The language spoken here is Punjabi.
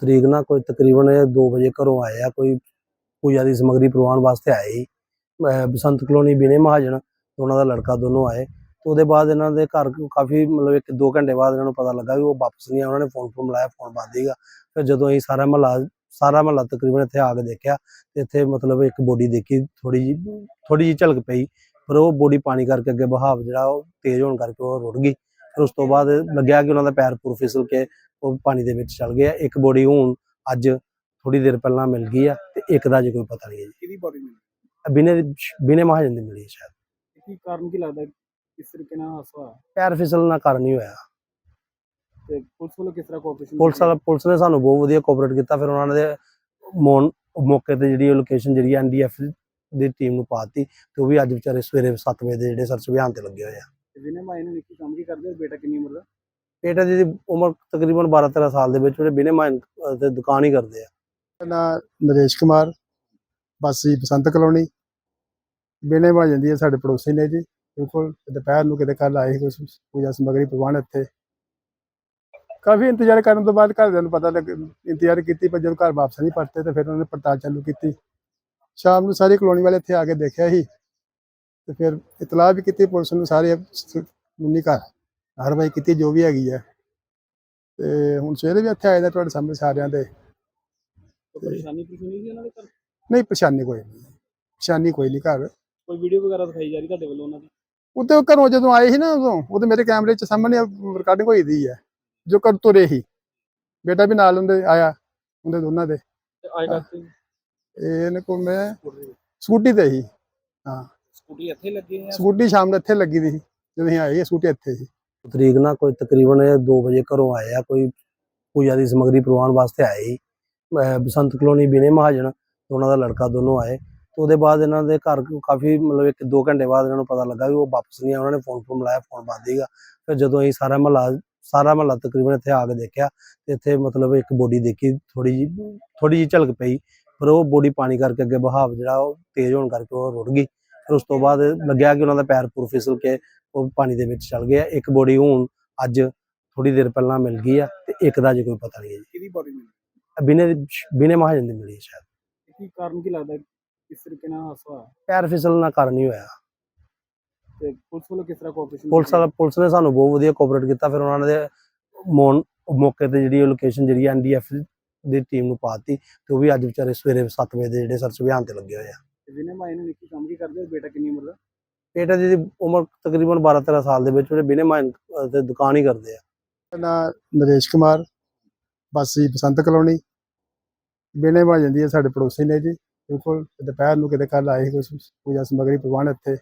ਤਰੀਕ ਨਾ ਕੋਈ ਤਕਰੀਬਨ 2 ਵਜੇ ਘਰੋਂ ਆਏ ਆ, ਕੋਈ ਪੂਜਾ ਦੀ ਸਮੱਗਰੀ ਪ੍ਰਵਾਨ ਵਾਸਤੇ ਆਏ ਸੀ। ਅਹ ਬਸੰਤ ਕਲੋਨੀ ਬਿਨੇ ਮਹਾਜਨ ਉਹਨਾਂ ਦਾ ਲੜਕਾ ਦੋਨੋਂ ਆਏ। ਤੇ ਉਹਦੇ ਬਾਅਦ ਇਹਨਾਂ ਦੇ ਘਰ ਕਾਫੀ ਮਤਲਬ ਇੱਕ ਦੋ ਘੰਟੇ ਬਾਅਦ ਇਹਨਾਂ ਨੂੰ ਪਤਾ ਲੱਗਾ ਵੀ ਉਹ ਵਾਪਸ ਨਹੀਂ ਆ ਉਹਨਾਂ ਨੇ ਫੋਨ ਫੋਨ ਮਿਲਾਇਆ ਫੋਨ ਬੰਦ ਸੀਗਾ। ਫਿਰ ਜਦੋਂ ਅਸੀਂ ਸਾਰਾ ਮਹੱਲਾ ਸਾਰਾ ਮਹੱਲਾ ਤਕਰੀਬਨ ਇੱਥੇ ਆ ਕੇ ਦੇਖਿਆ ਤੇ ਇੱਥੇ ਮਤਲਬ ਇੱਕ ਬੋਡੀ ਦੇਖੀ ਥੋੜੀ ਜੀ ਥੋੜੀ ਜੀ ਝਲਕ ਪਈ। ਪਰ ਉਹ ਬੋਡੀ ਪਾਣੀ ਕਰਕੇ ਅੱਗੇ ਬਹਾਵ ਜਿਹੜਾ ਉਹ ਤੇਜ਼ ਹੋਣ ਕਰਕੇ ਉਹ ਰੁੜ ਗਈ। ਫਿਰ ਉਸ ਤੋਂ ਬਾਅਦ ਲੱਗਿਆ ਕਿ ਉਹਨਾਂ ਦਾ ਪੈਰ ਪੂਰ ਫਿਸਲ ਕੇ ਉਹ ਪਾਣੀ ਦੇ ਵਿੱਚ ਚਲ ਗਿਆ। ਇੱਕ ਬੋਡੀ ਹੁਣ ਅੱਜ ਥੋੜੀ ਦੇਰ ਪਹਿਲਾਂ ਮਿਲ ਗਈ ਆ ਤੇ ਇੱਕ ਦਾ ਜੇ ਕੋਈ ਪਤਾ ਨਹੀਂ ਹੈ ਜੀ। ਕਿਹਦੀ ਬਾਡੀ ਮਿਲੀ? ਬਿਨੇ ਬਿਨੇ ਮਹਾਜਨ ਦੀ ਮਿਲੀ ਸ਼ਾਇਦ। ਕੀ ਕਾਰਨ ਕੀ ਲੱਗਦਾ ਕਿਸ ਤਰੀਕੇ ਨਾਲ ਹੋਇਆ? ਪੈਰ ਫਿਸਲਣ ਦਾ ਕਾਰਨ ਹੀ ਹੋਇਆ। ਤੇ ਪੁਲਿਸ ਵੱਲੋਂ ਕਿਸ ਤਰ੍ਹਾਂ ਕੋਆਪਰੇਸ਼ਨ ਪੁਲਿਸ ਵਾਲਾ ਪੁਲਿਸ ਨੇ ਸਾਨੂੰ ਬਹੁਤ ਵਧੀਆ ਕੋਆਪਰੇਟ ਕੀਤਾ। ਫਿਰ ਉਹਨਾਂ ਨੇ ਮੌਨ ਮੌਕੇ ਤੇ ਜਿਹੜੀ ਲੋਕੇਸ਼ਨ ਜਿਹੜੀ ਐਨਡੀਐਫ ਦੀ ਟੀਮ ਨੂੰ ਪਾਤੀ ਤੇ ਉਹ ਵੀ ਅੱਜ ਵਿਚਾਰੇ ਸਵੇਰੇ 7 ਵਜੇ ਦੇ ਜਿਹੜੇ ਸਰਚ ਅਭਿਆਨ ਤੇ ਲੱਗੇ ਹੋਏ ਆ। ਜਿਹਨੇ ਮਾਈ ਨੂੰ ਨਿੱਕੀ ਕੰਮ ਕੀ ਕਰਦੇ ਬੇਟਾ ਕਿੰਨੀ ਉਮਰ ਦਾ? ਬੇਟਾ ਜੀ ਦੀ ਉਮਰ ਤਕਰੀਬਨ 12 13 ਸਾਲ ਦੇ ਵਿੱਚ ਜਿਹੜੇ ਬਿਨੇ ਮਾਇਨ ਤੇ ਦੁਕਾਨ ਹੀ ਕਰਦੇ ਆ। ਨਾ ਨਰੇਸ਼ ਕੁਮਾਰ ਵਾਸੀ ਬਸੰਤ ਕਲੋਨੀ। ਬੇਨੇ ਬਣ ਜਾਂਦੀ ਹੈ ਸਾਡੇ ਪੜੋਸੀ ਨੇ ਜੀ ਬਿਲਕੁਲ। ਦੁਪਹਿਰ ਨੂੰ ਕਿਤੇ ਕੱਲ ਆਏ ਸੀ ਕੁਛ ਪੂਜਾ ਸਮਗਰੀ ਪ੍ਰਵਾਨ ਇੱਥੇ। ਕਾਫੀ ਇੰਤਜ਼ਾਰ ਕਰਨ ਤੋਂ ਬਾਅਦ ਘਰਦਿਆਂ ਨੂੰ ਪਤਾ ਲੱਗ ਇੰਤਜ਼ਾਰ ਕੀਤੀ ਪਰ ਜਦੋਂ ਘਰ ਵਾਪਸ ਨਹੀਂ ਪਰਤੇ ਤੇ ਫਿਰ ਉਹਨਾਂ ਨੇ ਪੜਤਾਲ ਚਾਲੂ ਕੀਤੀ। ਸ਼ਾਮ ਨੂੰ ਸਾਰੀ ਕਲੋਨੀ ਵਾਲੇ ਇੱਥੇ ਆ ਕੇ ਦੇਖਿਆ ਸੀ। ਤੇ ਫਿਰ ਇਤਲਾਹ ਵੀ ਕੀਤੀ ਪੁਲਿਸ ਨੂੰ ਸਾਰੇ ਮੁੰਨੀ ਘਰ ਕਾਰਵਾਈ ਕੀਤੀ ਜੋ ਵੀ ਹੈਗੀ ਹੈ। ਤੇ ਹੁਣ ਸਵੇਰੇ ਵੀ ਇੱਥੇ ਆਏ ਦਾ ਤੁਹਾਡੇ ਸਾਹਮਣੇ ਸਾਰਿਆਂ ਦੇ। ਕੋਈ ਪਰੇਸ਼ਾਨੀ ਪਰੇਸ਼ਾਨੀ ਸੀ ਉਹਨਾਂ ਦੇ ਘਰ? ਨਹੀਂ ਪਰੇਸ਼ਾਨੀ ਕੋਈ ਨਹੀਂ ਪਰੇਸ਼ਾਨੀ ਕੋਈ ਨਹੀਂ ਘਰ। ਕੋਈ ਵੀਡੀਓ ਵਗੈਰਾ ਦਿਖਾਈ ਜਾ ਰਹੀ ਤੁਹਾਡੇ ਵੱਲੋਂ ਉਹਨਾਂ ਦੀ? ਉੱਤੇ ਉਹ ਘਰੋਂ ਜਦੋਂ ਆਏ ਸੀ ਨਾ ਉਦੋਂ ਉਹ ਤੇ ਮੇਰੇ ਕੈਮਰੇ 'ਚ ਸਾਹਮਣੇ ਰਿਕਾਰਡਿੰਗ ਹੋਈ ਦੀ ਹੈ ਜੋ ਘਰ ਤੁਰੇ ਸੀ। ਬੇਟਾ ਵੀ ਨਾਲ ਹੁੰਦੇ ਆਇਆ ਉਹਦੇ ਦੋਨਾਂ ਦੇ। ਇਹ ਇਹਨੇ ਕੋਲ ਮੈਂ ਸਕੂਟੀ ਤੇ ਸੀ ਹਾਂ। ਸਕੂਟੀ ਇੱਥੇ ਲੱਗੀ ਹੈ ਸਕੂਟੀ ਸ਼ਾਮ ਨੂੰ ਇੱਥੇ ਲੱਗੀ ਦੀ ਸੀ ਜਦੋਂ ਅਸੀਂ ਆਏ ਸਕੂਟੀ ਇੱਥੇ ਸੀ। ਤਰੀਕ ਨਾ ਕੋਈ ਤਕਰੀਬਨ 2 ਵਜੇ ਘਰੋਂ ਆਏ ਆ ਕੋਈ ਪੂਜਾ ਦੀ ਸਮੱਗਰੀ ਪ੍ਰਵਾਨ ਵਾਸਤੇ ਆਏ ਸੀ। ਬਸੰਤ ਕਲੋਨੀ ਬਿਨੇ ਮਹਾਜਨ ਉਹਨਾਂ ਦਾ ਲੜਕਾ ਦੋਨੋਂ ਆਏ। ਤੇ ਉਹਦੇ ਬਾਅਦ ਇਹਨਾਂ ਦੇ ਘਰ ਕਾਫੀ ਮਤਲਬ ਇੱਕ ਦੋ ਘੰਟੇ ਬਾਅਦ ਇਹਨਾਂ ਨੂੰ ਪਤਾ ਲੱਗਾ ਵੀ ਉਹ ਵਾਪਸ ਨਹੀਂ ਆ ਉਹਨਾਂ ਨੇ ਫੋਨ ਫੋਨ ਮਿਲਾਇਆ ਫੋਨ ਬੰਦ ਸੀਗਾ। ਫਿਰ ਜਦੋਂ ਅਸੀਂ ਸਾਰਾ ਮਹੱਲਾ ਸਾਰਾ ਮਹੱਲਾ ਤਕਰੀਬਨ ਇੱਥੇ ਆ ਕੇ ਦੇਖਿਆ ਤੇ ਇੱਥੇ ਮਤਲਬ ਇੱਕ ਬੋਡੀ ਦੇਖੀ ਥੋੜੀ ਜੀ ਥੋੜੀ ਜੀ ਝਲਕ ਪਈ। ਪਰ ਉਹ ਬੋਡੀ ਪਾਣੀ ਕਰਕੇ ਅੱਗੇ ਬਹਾਵ ਜਿਹੜਾ ਉਹ ਤੇਜ਼ ਹੋਣ ਕਰਕੇ ਉਹ ਰੁੜ ਗਈ। ਫਿਰ ਉਸ ਤੋਂ ਬਾਅਦ ਲੱਗਿਆ ਕਿ ਉਹਨਾਂ ਦਾ ਪੈਰ ਪੂਰ ਫਿਸਲ ਕੇ ਉਹ ਪਾਣੀ ਦੇ ਵਿੱਚ ਚਲ ਗਿਆ। ਇੱਕ ਬੋਡੀ ਹੁਣ ਅੱਜ ਥੋੜੀ ਦੇਰ ਪਹਿਲਾਂ ਮਿਲ ਗਈ ਆ ਤੇ ਇੱਕ ਦਾ ਜੇ ਕੋਈ ਪਤਾ ਨਹੀਂ ਹੈ ਕਿਹਦੀ ਬਾਡੀ ਮਿਲੀ? ਬਿਨੇ ਬਿਨੇ ਮਹਾਜਨ ਦੀ ਮਿਲੀ ਸ਼ਾਇਦ। ਕੀ ਕਾਰਨ ਕੀ ਲੱਗਦਾ ਕਿਸ ਤਰੀਕੇ ਨਾਲ ਹੋਇਆ? ਪੈਰ ਫਿਸਲਣ ਦਾ ਕਾਰਨ ਹੀ ਹੋਇਆ। ਤੇ ਪੁਲਿਸ ਵੱਲੋਂ ਕਿਸ ਤਰ੍ਹਾਂ ਕੋਆਪਰੇਸ਼ਨ ਪੁਲਿਸ ਵਾਲਾ ਪੁਲਿਸ ਨੇ ਸਾਨੂੰ ਬਹੁਤ ਵਧੀਆ ਕੋਆਪਰੇਟ ਕੀਤਾ। ਫਿਰ ਉਹਨਾਂ ਨੇ ਮੌਨ ਮੌਕੇ ਤੇ ਜਿਹੜੀ ਲੋਕੇਸ਼ਨ ਜਿਹੜੀ ਐਨਡੀਐਫ ਦੀ ਟੀਮ ਨੂੰ ਪਾਤੀ ਤੇ ਉਹ ਵੀ ਅੱਜ ਵਿਚਾਰੇ ਸਵੇਰੇ 7 ਵਜੇ ਦੇ ਜਿਹੜੇ ਸਰਚ ਅਭਿਆਨ ਤੇ ਲੱਗੇ ਹੋਏ ਆ। ਜਿਹਨੇ ਮਾਈ ਨੂੰ ਨਿੱਕੀ ਕੰਮ ਕੀ ਕਰਦੇ ਬੇਟਾ ਕਿੰਨੀ ਉਮਰ ਦਾ? ਬੇਟਾ ਜੀ ਦੀ ਉਮਰ ਤਕਰੀਬਨ 12 13 ਸਾਲ ਦੇ ਵਿੱਚ ਜਿਹੜੇ ਬਿਨੇ ਮਾਇਨ ਤੇ ਦੁਕਾਨ ਹੀ ਕਰਦੇ ਆ। ਨਾ ਨਰੇਸ਼ ਕੁਮਾਰ ਵਾਸੀ ਬਸੰਤ ਕਲੋਨੀ। ਬੇਨੇ ਬਣ ਜਾਂਦੀ ਹੈ ਸਾਡੇ ਪੜੋਸੀ ਨੇ ਜੀ ਬਿਲਕੁਲ ਦੁਪਹਿਰ ਨੂੰ ਕਿਤੇ ਕੱਲ ਆਏ ਸੀ ਕੁਛ ਪੂਜਾ ਸਮਗਰੀ ਪ੍ਰਵਾਨ ਇੱਥੇ।